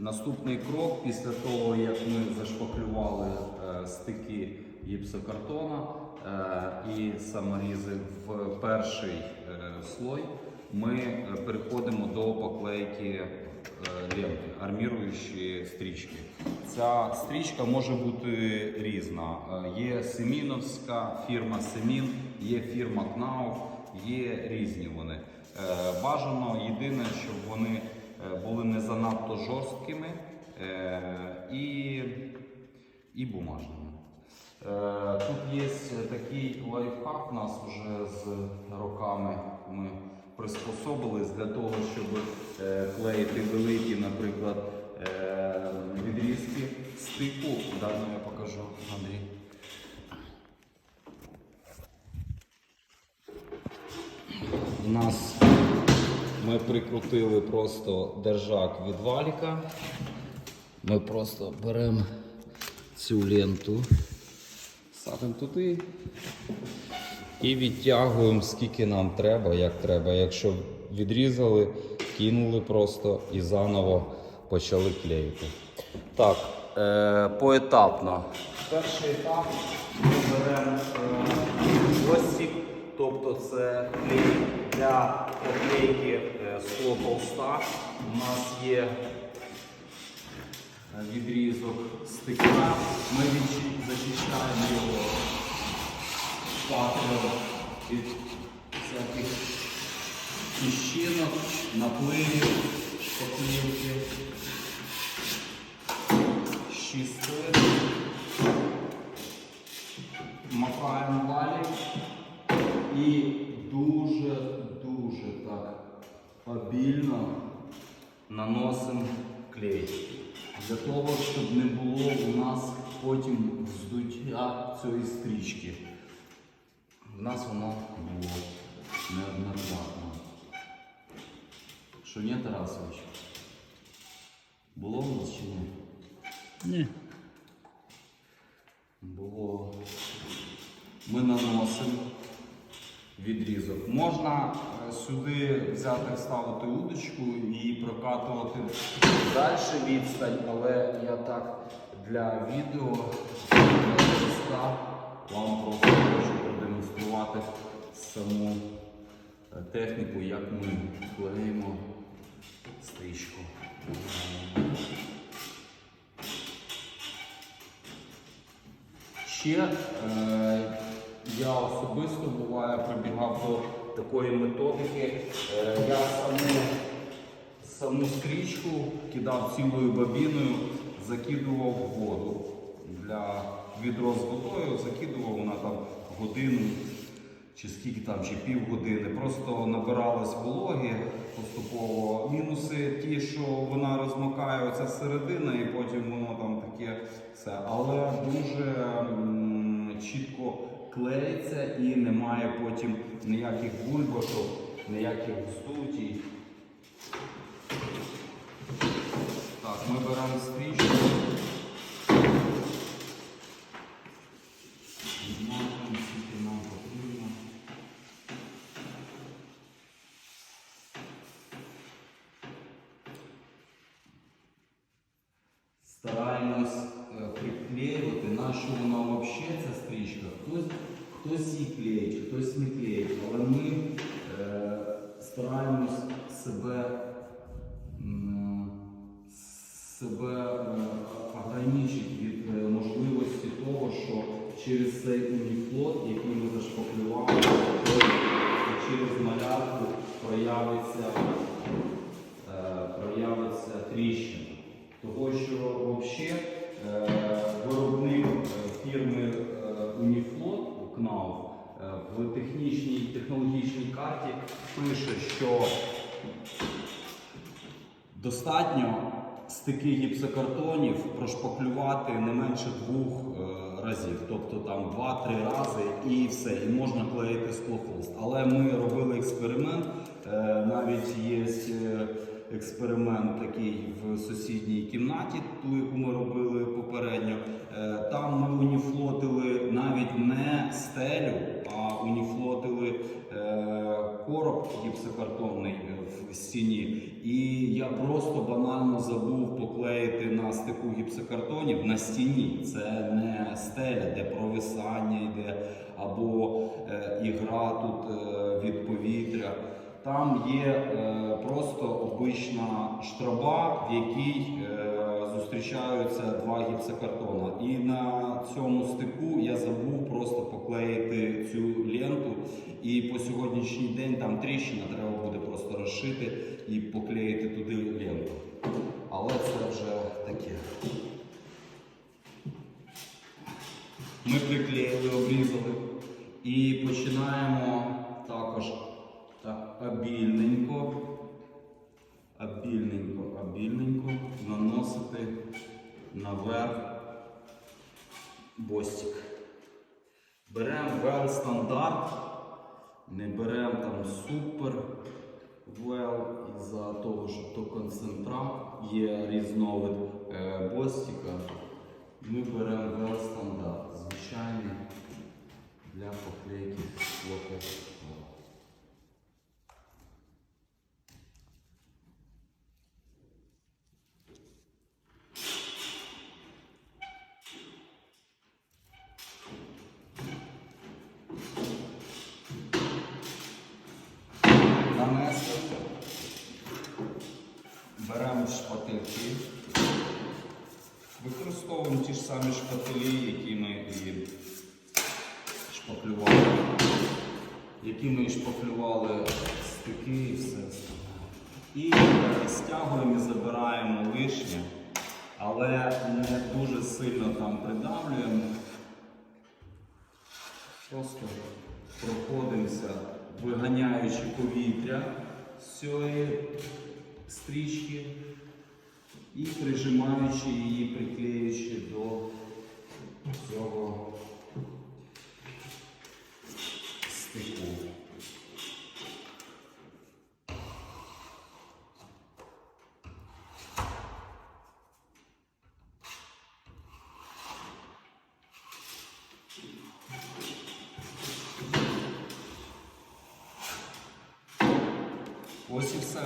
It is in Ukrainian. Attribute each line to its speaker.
Speaker 1: Наступний крок після того, як ми зашпаклювали е, стики гіпсокартона е, і саморізи в перший е, слой, ми е, переходимо до поклейки ленти, арміруючої стрічки. Ця стрічка може бути різна. Є Семіновська фірма Семін, є фірма Кнауф, є різні вони. Бажано єдине, щоб вони е, були не занадто жорсткими е, і, і бумажними. Е, Тут є такий лайфхак, у нас вже з роками ми приспособились для того, щоб е, клеїти великі, наприклад, відрізки стику. Далі я покажу, Андрій. У нас ми прикрутили просто держак від валіка. Ми просто беремо цю ленту, садимо туди і відтягуємо скільки нам треба, як треба. Якщо відрізали, кинули просто і заново почали клеїти. Так, е, поетапно. Перший етап ми беремо е, тобто це клей для поклейки скло толста. У нас є е, відрізок стекла. Ми зачищаємо його шпателем від всяких піщинок, напливів, поклівки, щистили. Макаємо валі і дуже-дуже так обільно наносимо клей. Для того, щоб не було у нас потім вздуття цієї стрічки. У нас воно було неоднократно. Що ні, Тарасович? Було у нас чи ні?
Speaker 2: Ні.
Speaker 1: Було. Ми наносимо відрізок. Можна е, сюди взяти, вставити удочку і прокатувати далі відстань, але я так для відео для вам просто хочу продемонструвати саму е, техніку, як ми клеїмо стрічку. Ще е, я особисто буває прибігав до такої методики. Е, я саму, саму стрічку кидав цілою бабіною, закидував воду. Для відро з водою закидував вона там годину чи скільки там, чи півгодини. Просто набиралась вологи поступово. Мінуси ті, що вона розмокає оця середина, і потім воно там таке все. Але дуже чітко клеїться і немає потім ніяких бульбашок, ніяких вздутій. Так, ми беремо стрічку. Стараємось приклеювати, на що вона взагалі ця стрічка. Хтось, хтось її клеїть, хтось не клеїть, але ми е, стараємось себе, м, себе ограничити від можливості того, що через цей уніфлот, який ми зашпаклювали, через малярку проявиться, достатньо стики гіпсокартонів прошпаклювати не менше двох е, разів, тобто там 2-3 рази і все, і можна клеїти склохолст. Але ми робили експеримент, е, навіть є е, експеримент такий в сусідній кімнаті, ту, яку ми робили попередньо. Там ми уніфлотили навіть не стелю, а уніфлотили короб гіпсокартонний е, в стіні. І я просто банально забув поклеїти. на стику гіпсокартонів на стіні. Це не стеля, де провисання йде, або е, ігра тут е, від повітря. Там є е, просто обична штраба, в якій е, зустрічаються два гіпсокартона. І на цьому стику я забув просто поклеїти цю ленту. І по сьогоднішній день там тріщина, треба буде просто розшити і поклеїти туди ленту. Але це вже таке. Ми приклеїли, обрізали і починаємо також так обільненько, обільненько, обільненько наносити наверх бостик. Беремо вел стандарт, не беремо там супер вел із-за того, що то концентрат є різновид е, бостика. Ми беремо вел стандарт, Нанесли. Беремо шпательки. Використовуємо ті ж самі шпателі, які ми і шпаклювали. Які ми і шпаклювали стики і все. І стягуємо і забираємо лишнє, але не дуже сильно там придавлюємо. Просто проходимося, виганяючи повітря з цієї стрічки і прижимаючи її, приклеюючи до цього стику. Ось і все.